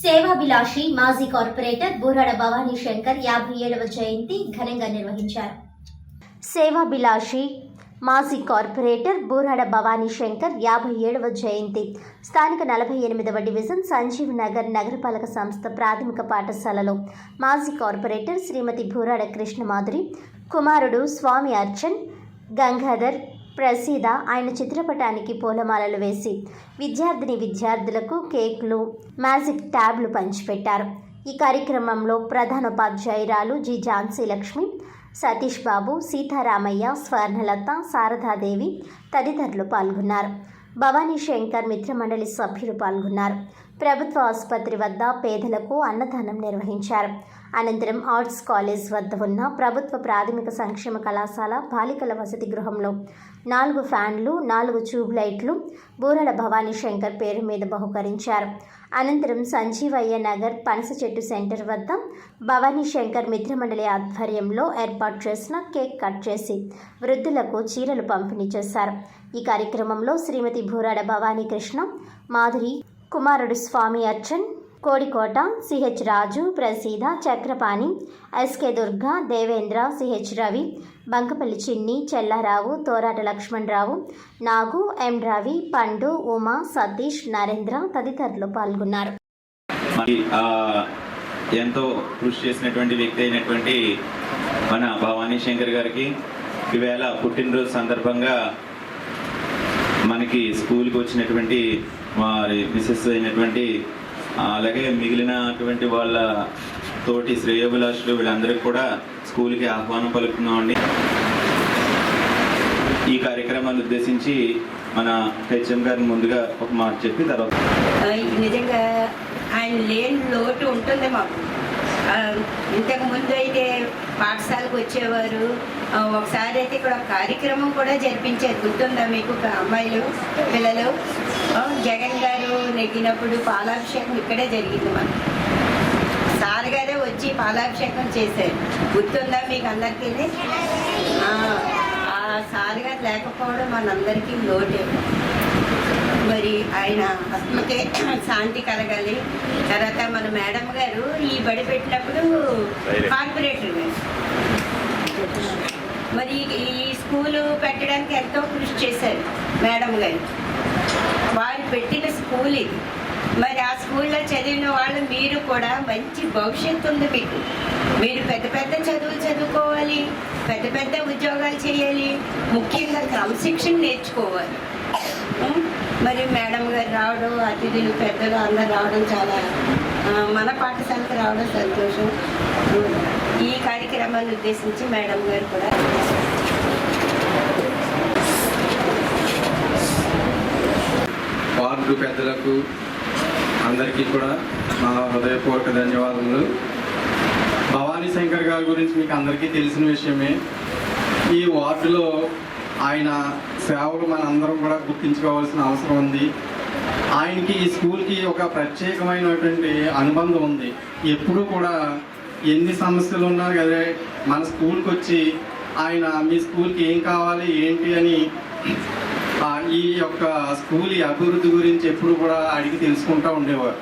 సేవాభిలాషి మాజీ కార్పొరేటర్ బూరాడ భవానీ శంకర్ యాభై ఏడవ జయంతి ఘనంగా నిర్వహించారు. సేవాభిలాషి మాజీ కార్పొరేటర్ బూరాడ భవానీ శంకర్ యాభై ఏడవ జయంతి స్థానిక నలభై ఎనిమిదవ డివిజన్ సంజీవ్ నగర్ నగరపాలక సంస్థ ప్రాథమిక పాఠశాలలో మాజీ కార్పొరేటర్ శ్రీమతి బూరాడ కృష్ణమాధురి కుమారుడు స్వామి అర్చన్ గంగాధర్ ప్రసీద ఆయన చిత్రపటానికి పూలమాలలు వేసి విద్యార్థిని విద్యార్థులకు కేకులు మ్యాజిక్ ట్యాబ్లు పంచిపెట్టారు. ఈ కార్యక్రమంలో ప్రధానోపాధ్యాయురాలు జి ఝాన్సీ లక్ష్మి సతీష్ బాబు సీతారామయ్య స్వర్ణలత శారదాదేవి తదితరులు పాల్గొన్నారు. భవానీ శంకర్ మిత్రమండలి సభ్యులు పాల్గొన్నారు. ప్రభుత్వ ఆసుపత్రి వద్ద పేదలకు అన్నదానం నిర్వహించారు. అనంతరం ఆర్ట్స్ కాలేజ్ వద్ద ఉన్న ప్రభుత్వ ప్రాథమిక సంక్షేమ కళాశాల బాలికల వసతి గృహంలో నాలుగు ఫ్యాన్లు నాలుగు ట్యూబ్ లైట్లు బూరల భవానీ శంకర్ పేరు మీద బహుకరించారు. అనంతరం సంజీవయ్య నగర్ పనస చెట్టు సెంటర్ వద్ద భవానీ శంకర్ మిత్రమండలి ఆధ్వర్యంలో ఏర్పాటు చేసిన కేక్ కట్ చేసి వృద్ధులకు చీరలు పంపిణీ చేశారు. ఈ కార్యక్రమంలో శ్రీమతి భూరాడ భవానీ కృష్ణ మాధురి కుమారుడు స్వామి Archan Kodikota CH Raju Praseeda Chakrapani SK Durga Devendra CH Ravi Bankapalli Chinni Chellarao Torata Lakshmanarao నాగు ఎం రవి పండు ఉమా సతీష్ నరేంద్ర తదితరులు పాల్గొన్నారు. ఎంతో కృషి చేసినటువంటి వ్యక్తి అయినటువంటి మన భవానీ శంకర్ గారికి ఈవేళ పుట్టినరోజు సందర్భంగా మనకి స్కూల్కి వచ్చినటువంటి వారి మిసెస్ అయినటువంటి అలాగే అలాగే మిగిలినటువంటి వాళ్ళ తోటి శ్రేయోభిలాషులు వీళ్ళందరికీ కూడా స్కూల్కి ఆహ్వానం పలుకుతున్నామండి. ఈ కార్యక్రమాన్ని ఉద్దేశించి మన హెచ్ఎం గారిని ముందుగా ఒక మాట చెప్పి తర్వాత నిజంగా ఆయన లేని లోటు ఉంటుంది మాకు. ఇంతకుముందు ఇంతకు ముందు అయితే పాఠశాలకు వచ్చేవారు. ఒకసారి అయితే ఇక్కడ ఒక కార్యక్రమం కూడా జరిపించారు. గుర్తుందా మీకు అమ్మాయిలు పిల్లలు? జగన్ గారు నెగ్గినప్పుడు పాలాభిషేకం ఇక్కడే జరిగింది మనకు సార్ గారే వచ్చి పాలాభిషేకం చేశారు. గుర్తుందా మీకు అందరికీ? ఆ సార్ గారు లేకపోవడం మనందరికీ లోటే. మరి ఆయన ఆత్మకే శాంతి కలగాలి. తర్వాత మన మేడం గారు ఈ బడి పెట్టినప్పుడు కార్పొరేటర్ గారు. మరి ఈ స్కూలు పెట్టడానికి ఎంతో కృషి చేశారు మేడం గారు. వారు పెట్టిన స్కూల్ ఇది. మరి ఆ స్కూల్లో చదివిన వాళ్ళు మీరు కూడా మంచి భవిష్యత్తు ఉంది మీకు. మీరు పెద్ద పెద్ద చదువులు చదువుకోవాలి పెద్ద పెద్ద ఉద్యోగాలు చేయాలి ముఖ్యంగా క్రమశిక్షణ నేర్చుకోవాలి? మరి మేడం గారు రావడం అతిథులు పెద్దలు అందరు రావడం చాలా మన పాఠశాలకు రావడం సంతోషం. ఈ కార్యక్రమాన్ని ఉద్దేశించి మేడం గారు కూడా వార్డు పెద్దలకు అందరికీ కూడా నా హృదయపూర్వక ధన్యవాదములు. భవానీ శంకర్ గారి గురించి మీకు అందరికీ తెలిసిన విషయమే ఈ వార్డులో ఆయన సేవలు మన అందరం కూడా గుర్తించుకోవాల్సిన అవసరం ఉంది. ఆయనకి ఈ స్కూల్కి ఒక ప్రత్యేకమైనటువంటి అనుబంధం ఉంది. ఎప్పుడూ కూడా ఎన్ని సమస్యలు ఉన్నా కదా మన స్కూల్కి వచ్చి ఆయన మీ స్కూల్కి ఏం కావాలి ఏంటి అని ఈ యొక్క స్కూల్ ఈ అభివృద్ధి గురించి ఎప్పుడు కూడా అడిగి తెలుసుకుంటూ ఉండేవారు.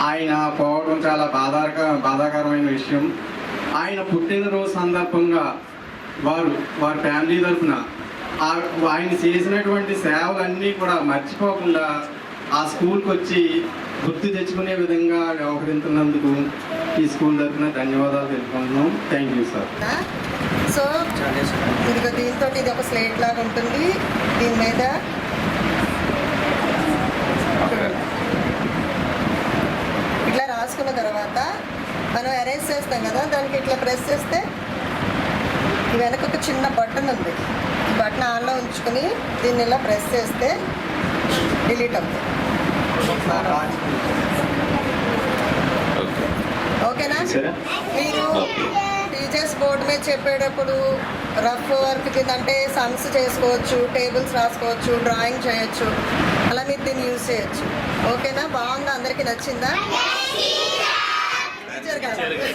ఆయన పోవడం చాలా బాధాక బాధాకరమైన విషయం. ఆయన పుట్టినరోజు సందర్భంగా వారు వారి ఫ్యామిలీ తరఫున ఆయన చేసినటువంటి సేవలన్నీ కూడా మర్చిపోకుండా ఆ స్కూల్కి వచ్చి గుర్తు తెచ్చుకునే విధంగా వ్యవహరించినందుకు ఈ స్కూల్ తరఫున ధన్యవాదాలు తెలుపుకుంటున్నాం. Thank you sir. సో ఇదిగో దీంతో ఇది ఒక స్లేట్ లాగా ఉంటుంది. దీని మీద ఇట్లా రాసుకున్న తర్వాత మనం అరేంజ్ చేస్తాం కదా దానికి ఇట్లా ప్రెస్ చేస్తే వెనక ఒక చిన్న బటన్ ఉంది. బటన్ ఆన్లో ఉంచుకుని దీన్ని ఇలా ప్రెస్ చేస్తే డిలీట్ అవుతుంది. ఓకేనా? మీరు టీచర్స్ బోర్డు మీద చెప్పేటప్పుడు రఫ్ వర్క్ కింద అంటే సమ్స్ చేసుకోవచ్చు టేబుల్స్ రాసుకోవచ్చు డ్రాయింగ్ చేయొచ్చు అలా మీరు దీన్ని యూజ్ చేయొచ్చు. ఓకేనా? బాగుందా? అందరికీ నచ్చిందా? టీచర్ అందరికీ